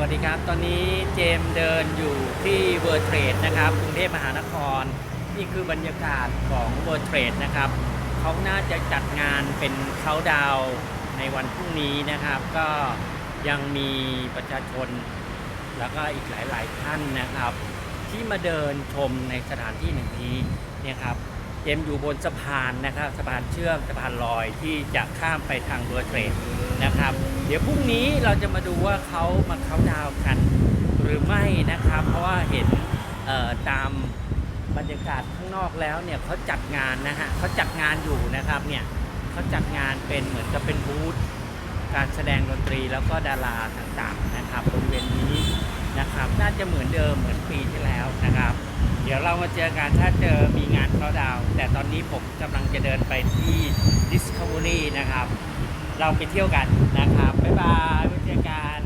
วัสดีครับ ตอนนี้เจมเดินอยู่ที่เวอร์เทรดนะครับกรุงเทพมหานคร นี่คือบรรยากาศของเวอร์เทรดนะครับเขาน่าจะจัดงานเป็นเขาดาวในวันพรุ่งนี้นะครับ ก็ยังมีประชาชน แล้วก็อีกหลาย ๆ ท่านนะครับ ที่มาเดินชมในสถานที่หนึ่งนี้เนี่ยครับ เจมอยู่บนสะพานนะครับสะพานเชื่อมสะพานลอยที่จะข้ามไปทางเวอร์เทรดนะครับ เดี๋ยวพรุ่งนี้เราจะมาดูว่าเขามาเขาดาวกันหรือไม่นะครับ เพราะว่าเห็นตามบรรยากาศข้างนอกแล้วเนี่ยเขาจัดงานนะฮะเขาจัดงานอยู่นะครับเนี่ยเขาจัดงานเป็นเหมือนกับเป็นบูธการแสดงดนตรีแล้วก็ดาราต่างๆนะครับบริเวณนี้นะครับ น่าจะเหมือนเดิมเหมือนปีที่แล้วนะครับ ดี๋ยวเรามาเจอกันถ้าเจอมีงานเขาดาว แต่ตอนนี้ผมกำลังจะเดินไปที่ Discovery นะครับ เราไปเที่ยวกันนะครับ บ๊ายบายไว้เจอกัน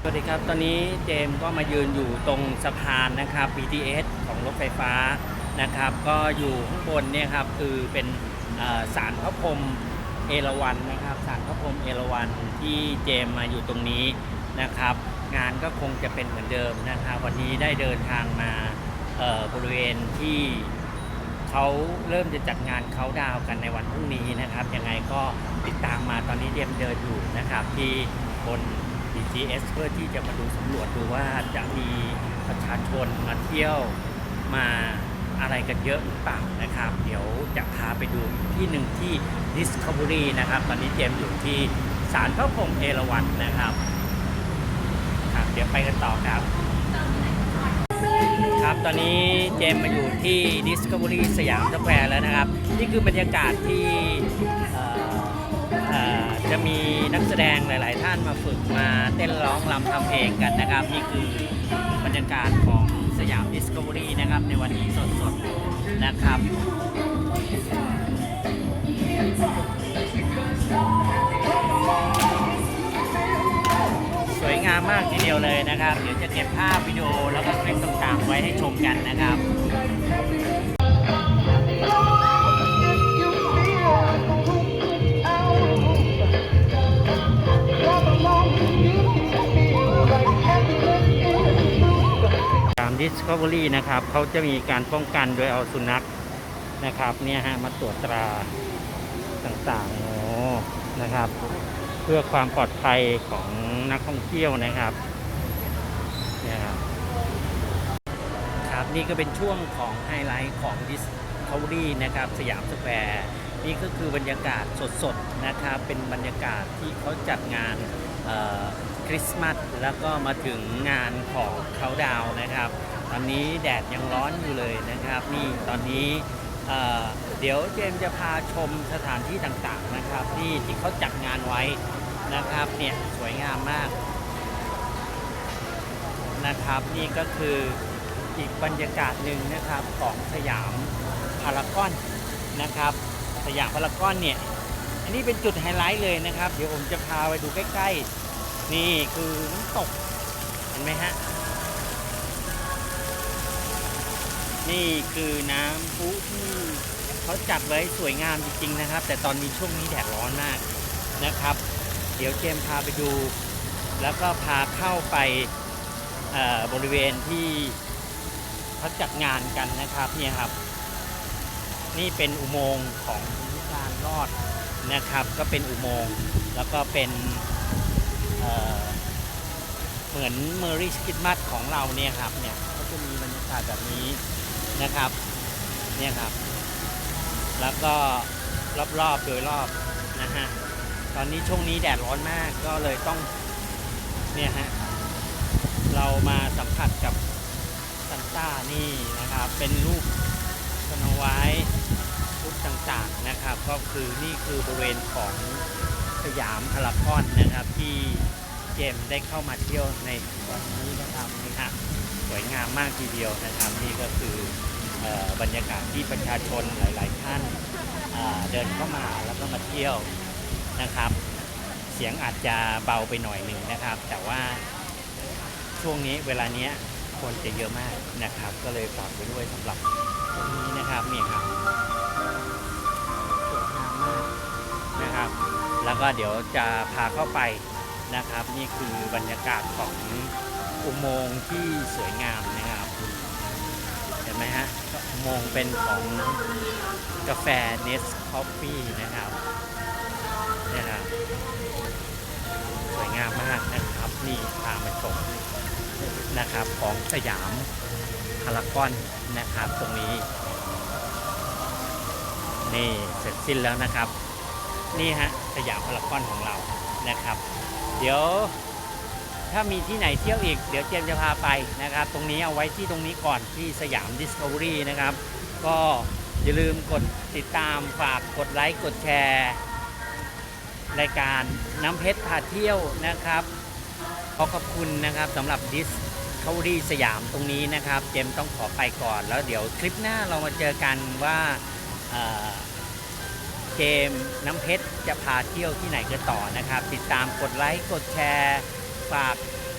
สวัสดีครับ ตอนนี้เจมก็มายืนอยู่ตรงสะพานนะครับ BTS ของรถไฟฟ้านะครับ ก็อยู่ข้างบนเนี่ยครับคือเป็นเอ่อศาลพระพรมเอราวัณนะครับศาลพระพรมเอราวัณที่เจมมาอยู่ตรงนี้นะครับ งานก็คงจะเป็นเหมือนเดิมนะครับ วันนี้ได้เดินทางมา บริเวณที่เขาเริ่มจะจัดงานเขาดาวกันในวันพรุ่งนี้นะครับ ยังไงก็ติดตามมาตอนนี้เจมส์เดินอยู่นะครับ ที่บน BTS เพื่อที่จะมาดูสำรวจดูว่าจะมีประชาชนมาเที่ยวมาอะไรกันเยอะหรือเปล่านะครับ เดี๋ยวจะพาไปดูที่หนึ่งที่ Discovery นะครับ ตอนนี้เจมอยู่ที่ศาลพระพรหมเอราวัณนะครับครับ เดี๋ยวไปกันต่อครับ ครับ ตอนนี้เจมมาอยู่ที่ Discovery สยามสแควร์แล้วนะครับ นี่คือบรรยากาศที่จะมีนักแสดงหลาย ๆ ท่านมาฝึกมาเต้นร้องรำทำเพลงกันนะครับ นี่คือบรรยากาศของสยาม Discovery นะครับ ในวันนี้สด ๆ นะครับสวยงามมากทีเดียวเลยนะครับ เดี๋ยวจะเก็บภาพวิดีโอแล้วก็ ว้ให้ชมกันนะครับตาม Discovery นะครับเขาจะมีการป้องกันโดยเอาสุนัขนะครับเนี่ยฮะมาตรวจตราต่างๆโอ้นะครับ เพื่อความปลอดภัยของนักท่องเที่ยวนะครับเนี่ยครับครับ นี่ก็เป็นช่วงของไฮไลท์ของ Discovery นะครับสยามสแควร์นี่ก็คือบรรยากาศสดๆนะครับเป็นบรรยากาศที่เขาจัดงานคริสต์มาสแล้วก็มาถึงงานของเขาดาวนะครับ ตอนนี้แดดยังร้อนอยู่เลยนะครับ นี่ตอนนี้เเดี๋ยวเจมจะพาชมสถานที่ต่างๆนะครับ ที่ที่เขาจัดงานไว้นะครับเนี่ยสวยงามมากนะครับ นี่ก็คือ อีกบรรยากาศหนึ่งนะครับของสยามพารากอนนะครับ สยามพารากอนเนี่ย อันนี้เป็นจุดไฮไลท์เลยนะครับ เดี๋ยวผมจะพาไปดูใกล้ๆ นี่คือน้ำตก เห็นไหมฮะ นี่คือน้ำพุที่เขาจัดไว้สวยงามจริงๆนะครับ แต่ตอนนี้ช่วงนี้แดดร้อนมากนะครับ เดี๋ยวเจมพาไปดู แล้วก็พาเข้าไปบริเวณที่ เขาจัดงานกันนะครับเนี่ยครับ นี่เป็นอุโมงค์ของการรอดนะครับ ก็เป็นอุโมงค์แล้วก็เป็นเเหมือนเมอริสคิดมัสของเราเนี่ยครับเนี่ยก็จะมีบรรยากาศแบบนี้นะครับเนี่ยครับ แล้วก็รอบๆโดยรอบนะฮะตอนนี้ช่วงนี้แดดร้อนมากก็เลยต้องเนี่ยฮะเรามาสัมผัสกับ ซันต้านี่นะครับ เป็นรูปสนไวท์รูปต่างๆนะครับ ก็คือนี่คือบริเวณของสยามพารากอนนะครับที่เจมได้เข้ามาเที่ยวในวันนี้นะครับนี่ฮะสวยงามมากทีเดียวนะครับ นี่ก็คือออบรรยากาศที่ประชาชนหลาย ๆ ท่านเดินเข้ามาแล้วก็มาเที่ยวนะครับ เสียงอาจจะเบาไปหน่อยหนึ่งนะครับ แต่ว่าช่วงนี้เวลาเนี้ย คนจะเยอะมากนะครับ ก็เลยฝากไว้ด้วยสำหรับตรงนี้นะครับนี่ครับสวยงามมากนะครับ แล้วก็เดี๋ยวจะพาเข้าไปนะครับ นี่คือบรรยากาศของอุโมงค์ที่สวยงามนะครับเห็นไหมฮะอุโมงค์เป็นของกาแฟเนสคอฟฟี่นะครับนี่ครับ นะครับของสยามพารากอนนะครับตรงนี้ นี่เสร็จสิ้นแล้วนะครับ นี่ฮะสยามพารากอนของเรานะครับ เดี๋ยวถ้ามีที่ไหนเที่ยวอีก เดี๋ยวเจมจะพาไปนะครับ ตรงนี้เอาไว้ที่ตรงนี้ก่อนที่สยาม Discovery นะครับ ก็อย่าลืมกดติดตามฝากกดไลค์กดแชร์ รายการน้ำเพชรพาเที่ยวนะครับ ขอขอบคุณนะครับสำหรับ Discovery ส ยามตรงนี้นะครับ เจมต้องขอไปก่อนแล้วเดี๋ยวคลิปหน้าเรามาเจอกันว่าเอ่อเกมน้ำเพชรจะพาเที่ยวที่ไหนกันต่อนะครับ ติดตามกดไลค์กดแชร์ฝาก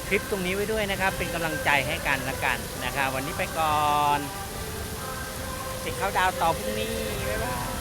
คลิปตรงนี้ไว้ด้วยนะครับ เป็นกำลังใจให้กันละกันนะครับ วันนี้ไปก่อนติดเข้าดาวต่อพรุ่งนี้บ๊ายบาย